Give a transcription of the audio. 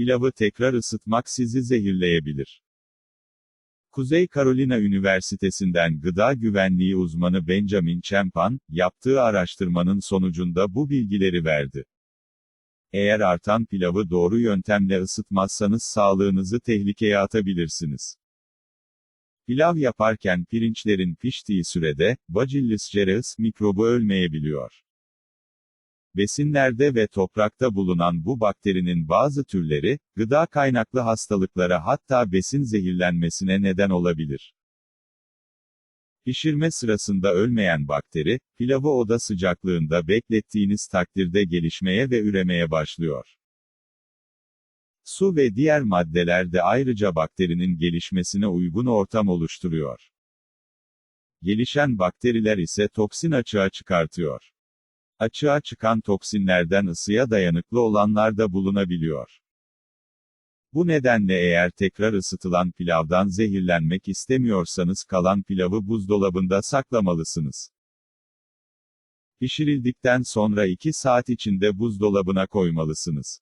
Pilavı tekrar ısıtmak sizi zehirleyebilir. Kuzey Carolina Üniversitesi'nden gıda güvenliği uzmanı Benjamin Champan, yaptığı araştırmanın sonucunda bu bilgileri verdi. Eğer artan pilavı doğru yöntemle ısıtmazsanız sağlığınızı tehlikeye atabilirsiniz. Pilav yaparken pirinçlerin piştiği sürede, Bacillus cereus mikrobu ölmeyebiliyor. Besinlerde ve toprakta bulunan bu bakterinin bazı türleri, gıda kaynaklı hastalıklara hatta besin zehirlenmesine neden olabilir. Pişirme sırasında ölmeyen bakteri, pilavı oda sıcaklığında beklettiğiniz takdirde gelişmeye ve üremeye başlıyor. Su ve diğer maddeler de ayrıca bakterinin gelişmesine uygun ortam oluşturuyor. Gelişen bakteriler ise toksin açığa çıkartıyor. Açığa çıkan toksinlerden ısıya dayanıklı olanlar da bulunabiliyor. Bu nedenle eğer tekrar ısıtılan pilavdan zehirlenmek istemiyorsanız kalan pilavı buzdolabında saklamalısınız. Pişirildikten sonra 2 saat içinde buzdolabına koymalısınız.